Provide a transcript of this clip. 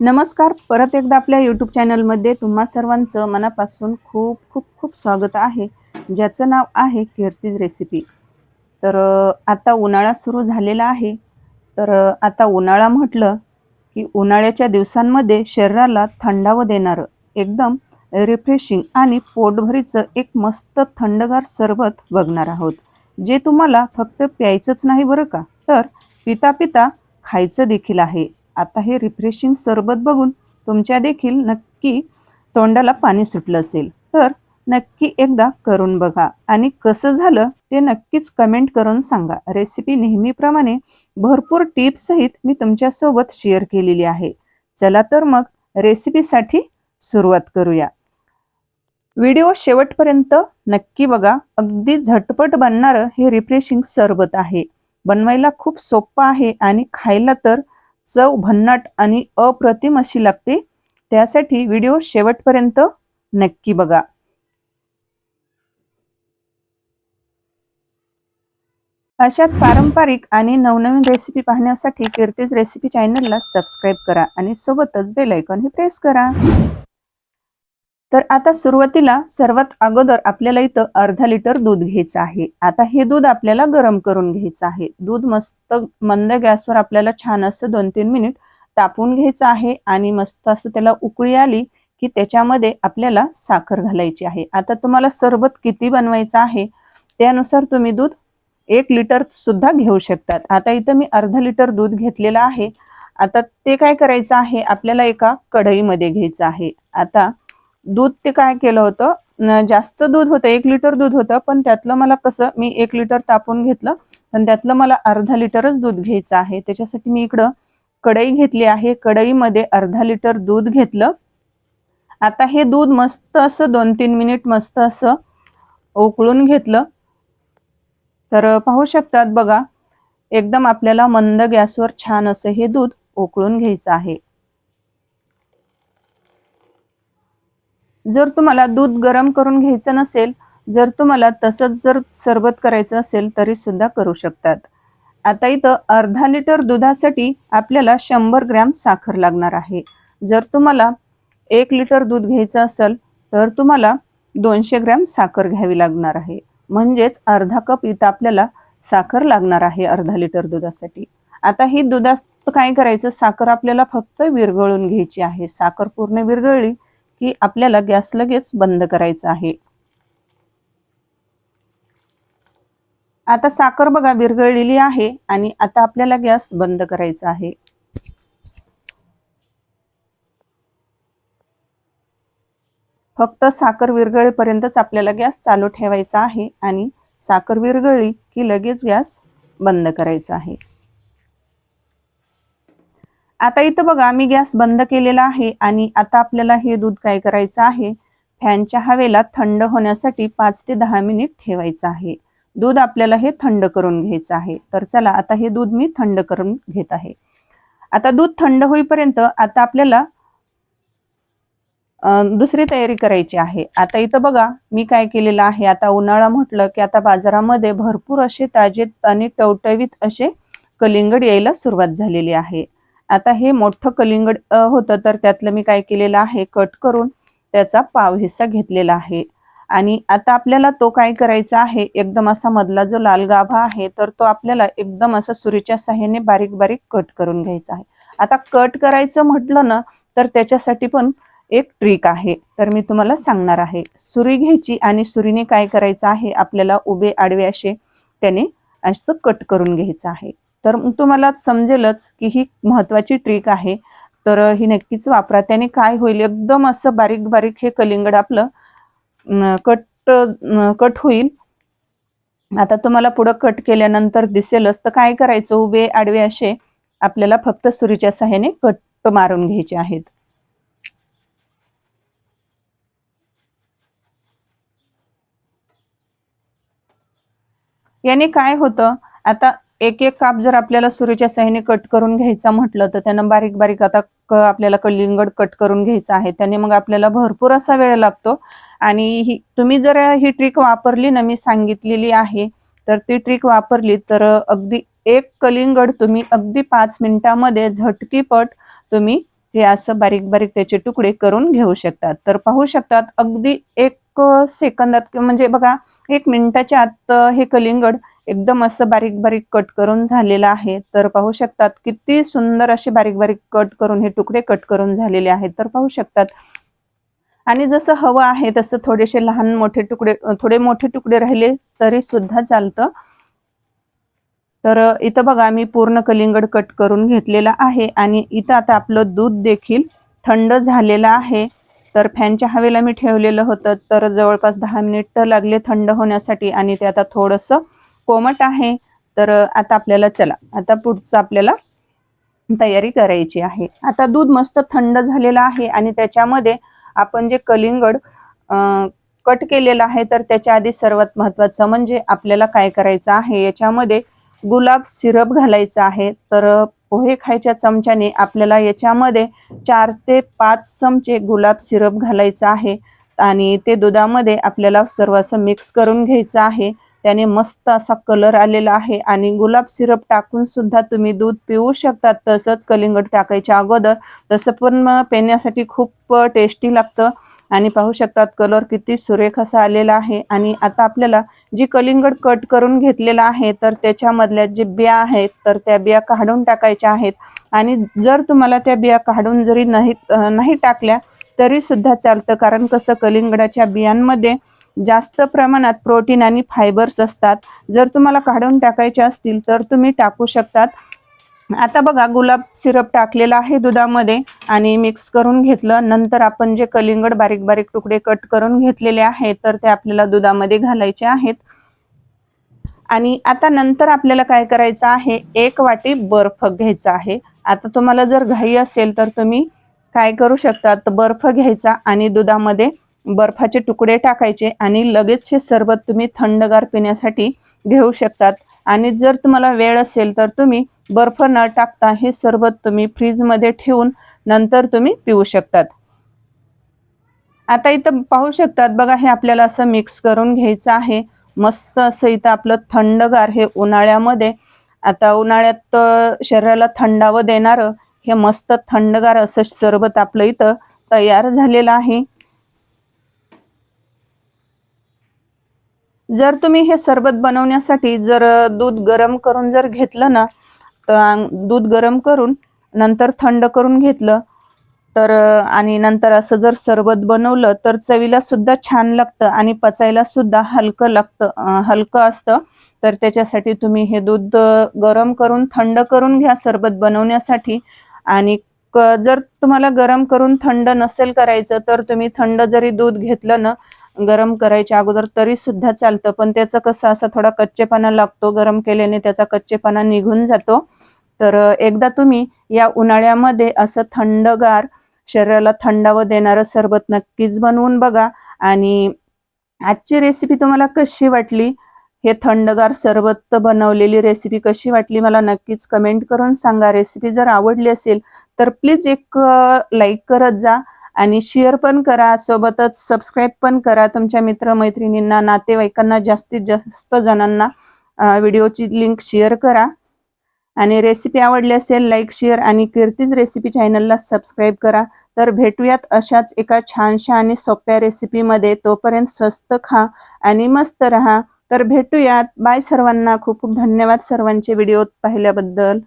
नमस्कार. परत एकदा आपल्या यूट्यूब चॅनलमध्ये तुम्हा सर्वांचं मनापासून खूप खूप खूप स्वागत आहे. ज्याचं नाव आहे कीर्तीज रेसिपी तर आता उन्हाळा सुरू झालेला आहे. तर आता उन्हाळा म्हटलं की उन्हाळ्याच्या दिवसांमध्ये शरीराला थंडावं देणारं एकदम रिफ्रेशिंग आणि पोटभरीचं एक मस्त थंडगार सरबत बघणार आहोत. जे तुम्हाला फक्त प्यायचंच नाही बरं का? तर पिता पिता खायचं देखील आहे. आता हे रिफ्रेशिंग सरबत बघून तुमच्या देखील नक्की तोंडाला पाणी सुटलं असेल. तर नक्की एकदा करून बघा. आणि कसं झालं ते नक्कीच कमेंट करून सांगा. रेसिपी नेहमीप्रमाणे भरपूर टिप्स सहित मी तुमच्यासोबत शेअर केलेली आहे. चला तर मग रेसिपीसाठी सुरुवात करूया. व्हिडिओ शेवटपर्यंत नक्की बघा. अगदी झटपट बनणारं हे रिफ्रेशिंग सरबत आहे. बनवायला खूप सोपं आहे आणि खायला तर चव भन्नाट आणि अप्रतिम अशी लागते. त्यासाठी व्हिडिओ शेवटपर्यंत नक्की बघा. अशाच पारंपरिक आणि नवनवीन रेसिपी पाहण्यासाठी कीर्तीज रेसिपी चॅनलला सबस्क्राईब करा आणि सोबतच बेलायकॉन हे प्रेस करा. तर आता सुरुवातीला सर्वात अगोदर आपल्याला इथं अर्धा लिटर दूध घ्यायचं आहे. आता हे दूध आपल्याला गरम करून घ्यायचं आहे. दूध मस्त मंद गॅसवर आपल्याला छान असं दोन तीन मिनिट तापवून घ्यायचं आहे आणि मस्त असं त्याला उकळी आली की त्याच्यामध्ये आपल्याला साखर घालायची आहे. आता तुम्हाला सरबत किती बनवायचं आहे त्यानुसार तुम्ही दूध एक लिटर सुद्धा घेऊ शकतात. आता इथं मी अर्धा लिटर दूध घेतलेलं आहे. आता ते काय करायचं आहे? आपल्याला एका कढईमध्ये घ्यायचं आहे. आता दूध ते काय केलं होतं? जास्त दूध होतं एक लिटर दूध होतं पण त्यातलं मला कसं मी एक लिटर तापून घेतलं पण त्यातलं मला अर्धा लिटरच दूध घ्यायचं आहे. त्याच्यासाठी मी इकडं कढई घेतली आहे. कढईमध्ये अर्धा लिटर दूध घेतलं. आता हे दूध मस्त असं दोन तीन मिनिट मस्त असं उकळून घेतलं. तर पाहू शकतात बघा एकदम आपल्याला मंद गॅसवर छान असं हे दूध उकळून घ्यायचं आहे. जर तुम्हाला दूध गरम करून घ्यायचं नसेल जर तुम्हाला तसंच जर सरबत करायचं असेल तरी सुद्धा करू शकतात. आता इथं अर्धा लिटर दुधासाठी आपल्याला शंभर ग्रॅम साखर लागणार आहे. जर तुम्हाला एक लिटर दूध घ्यायचं असेल तर तुम्हाला दोनशे ग्रॅम साखर घ्यावी लागणार आहे. म्हणजेच अर्धा कप इथं आपल्याला साखर लागणार आहे अर्धा लिटर दुधासाठी. आता ही दुधात काय करायचं? साखर आपल्याला फक्त विरघळून घ्यायची आहे. साखर पूर्ण विरघळली की आपल्याला गॅस लगेच बंद करायचा आहे. आता साखर बघा विरघळलेली आहे आणि आता आपल्याला गॅस बंद करायचा आहे. फक्त साखर विरघळेपर्यंतच आपल्याला गॅस चालू ठेवायचा आहे आणि साखर विरघळली की लगेच गॅस बंद करायचा आहे. आता इथं बघा मी गॅस बंद केलेला आहे आणि आता आपल्याला हे दूध काय करायचं आहे? फॅनच्या हवेला थंड होण्यासाठी पाच ते दहा मिनिट ठेवायचं आहे. दूध आपल्याला हे थंड करून घ्यायचं आहे. तर चला आता हे दूध मी थंड करून घेत आहे. आता दूध थंड होईपर्यंत आता आपल्याला दुसरी तयारी करायची आहे. आता इथं बघा मी काय केलेलं आहे? आता उन्हाळा म्हटलं की आता बाजारामध्ये भरपूर असे ताजे आणि टवटवीत असे कलिंगड यायला सुरुवात झालेली आहे. आता हे मोठं कलिंगड होतं तर त्यातलं मी काय केलेलं आहे कट करून त्याचा पाव हिस्सा घेतलेला आहे. आणि आता आपल्याला तो काय करायचा आहे एकदम असा मधला जो लाल गाभा आहे तर तो आपल्याला एकदम असा सुरीच्या साह्याने बारीक बारीक कट करून घ्यायचा आहे. आता कट करायचं म्हटलं ना तर त्याच्यासाठी पण एक ट्रिक आहे. तर मी तुम्हाला सांगणार आहे. सुरी घ्यायची आणि सुरीने काय करायचं आहे आपल्याला उभे आडवे असे त्याने असं कट करून घ्यायचं आहे. तर मग तुम्हाला समजेलच की ही महत्वाची ट्रिक आहे. तर ही नक्कीच वापरा. त्याने काय होईल? एकदम असं बारीक बारीक हे कलिंगड आपलं कट कट होईल. आता तुम्हाला पुढं कट केल्यानंतर दिसेलच. तर काय करायचं? उभे आडवे असे आपल्याला फक्त सुरीच्या सहाय्याने कट मारून घ्यायचे आहेत. याने काय होतं? आता एक एक काप जर आपल्याला सुरीच्या सहाय्याने कट करून घ्यायचा म्हटलं तर त्यांना बारीक बारीक आता आपल्याला कलिंगड कट करून घ्यायचं आहे. त्याने मग आपल्याला भरपूर असा वेळ लागतो. आणि ही तुम्ही जर ही ट्रिक वापरली ना मी सांगितलेली आहे तर ती ट्रिक वापरली तर अगदी एक कलिंगड तुम्ही अगदी पाच मिनिटामध्ये झटकीपट तुम्ही हे असं बारीक बारीक त्याचे तुकडे करून घेऊ शकतात. तर पाहू शकतात अगदी एक सेकंदात म्हणजे बघा एक मिनिटाच्या आत हे कलिंगड एकदम असं बारीक बारीक कट करून झालेलं आहे. तर पाहू शकतात किती सुंदर असे बारीक बारीक कट करून हे तुकडे कट करून झालेले आहेत. तर पाहू शकतात. आणि जसं हवं आहे तसं थोडेसे लहान मोठे तुकडे थोडे मोठे तुकडे राहिले तरी सुद्धा चालतं. तर इथं बघा मी पूर्ण कलिंगड कट करून घेतलेला आहे. आणि इथं आता आपलं दूध देखील थंड झालेलं आहे. तर फॅनच्या हवेला मी ठेवलेलं होतं. तर जवळपास दहा मिनिट लागले थंड होण्यासाठी. आणि ते आता थोडंसं कोमट आहे तर आता आपल्याला चला आता पुढचं आपल्याला तयारी करायची आहे. आता दूध मस्त थंड झालेलं आहे आणि त्याच्यामध्ये आपण जे कलिंगड कट केलेलं आहे तर त्याच्या आधी सर्वात महत्वाचं म्हणजे आपल्याला काय करायचं आहे याच्यामध्ये गुलाब सिरप घालायचा आहे तर पोहे खायच्या चमच्याने आपल्याला याच्यामध्ये चार ते पाच चमचे गुलाब सिरप घालायचा आहे आणि ते दुधामध्ये आपल्याला सर्व असं मिक्स करून घ्यायचं आहे. त्याने मस्त असा कलर आलेला आहे आणि गुलाब सिरप टाकून सुद्धा तुम्ही दूध पिऊ शकतात. तसंच कलिंगड टाकायच्या अगोदर तसं पण पेण्यासाठी खूप टेस्टी लागतं. आणि पाहू शकतात कलर किती सुरेख असा आलेला आहे. आणि आता आपल्याला जी कलिंगड कट करून घेतलेला आहे तर त्याच्यामधल्या जे बिया आहेत तर त्या बिया काढून टाकायच्या आहेत. आणि जर तुम्हाला त्या बिया काढून जरी नाही नाही टाकल्या तरी सुद्धा चालतं. कारण कसं कलिंगडाच्या बियांमध्ये जास्त प्रमाणात प्रोटीन आणि फायबर्स असतात. जर तुम्हाला काढून टाकायचे असतील तर तुम्ही टाकू शकतात. आता बघा गुलाब सिरप टाकलेला आहे दुधामध्ये आणि मिक्स करून घेतलं. नंतर आपण जे कलिंगड बारीक बारीक तुकडे कट करून घेतलेले आहेत तर ते आपल्याला दुधामध्ये घालायचे आहेत. आणि आता नंतर आपल्याला काय करायचं आहे? एक वाटी बर्फ घ्यायचा आहे. आता तुम्हाला जर घाई असेल तर तुम्ही काय करू शकतात? बर्फ घ्यायचा आणि दुधामध्ये बर्फाचे तुकडे टाकायचे आणि लगेच हे सरबत तुम्ही थंडगार पिण्यासाठी घेऊ शकतात. आणि जर तुम्हाला वेळ असेल तर तुम्ही बर्फ न टाकता हे सरबत तुम्ही फ्रीजमध्ये ठेवून नंतर तुम्ही पिऊ शकतात. आता इथं पाहू शकतात बघा हे आपल्याला असं मिक्स करून घ्यायचं आहे. मस्त असं इथं आपलं थंडगार हे उन्हाळ्यामध्ये. आता उन्हाळ्यात शरीराला थंडावं देणारं हे मस्त थंडगार असं सरबत आपलं इथं तयार झालेलं आहे. जर तुम्ही हे सरबत बनवण्यासाठी जर दूध गरम करून जर घेतलं ना तर दूध गरम करून नंतर थंड करून घेतलं तर आणि नंतर असं जर सरबत बनवलं तर चवीला सुद्धा छान लागतं आणि पचायला सुद्धा हलकं लागतं हलकं असतं. तर त्याच्यासाठी तुम्ही हे दूध गरम करून थंड करून घ्या सरबत बनवण्यासाठी. आणि जर तुम्हाला गरम करून थंड नसेल करायचं तर तुम्ही थंड जरी दूध घेतलं ना गरम करायच्या अगोदर तरी सुद्धा चालतं. पण त्याचं कसं असा थोडा कच्चेपणा लागतो गरम केल्याने त्याचा कच्चेपणा निघून जातो. तर एकदा तुम्ही या उन्हाळ्यामध्ये असं थंडगार शरीराला थंडावं देणारं सरबत नक्कीच बनवून बघा. आणि आजची रेसिपी तुम्हाला कशी वाटली? हे थंडगार सरबत बनवलेली रेसिपी कशी वाटली? मला नक्कीच कमेंट करून सांगा. रेसिपी जर आवडली असेल तर प्लीज एक लाईक करत जा. आणि शेअर पण करा सोबतच सबस्क्राईब पण करा तुमच्या मित्रमैत्रिणींना नातेवाईकांना जास्तीत जास्त जणांना. व्हिडिओची लिंक शेअर करा. आणि रेसिपी आवडली असेल लाईक शेअर आणि कीर्तीज रेसिपी चॅनलला सबस्क्राईब करा. तर भेटूयात अशाच एका छानशा आणि सोप्या रेसिपीमध्ये तोपर्यंत स्वस्त खा आणि मस्त रहा. तर भेटूयात. बाय सर्वांना. खूप खूप धन्यवाद सर्वांचे व्हिडिओ पाहिल्याबद्दल.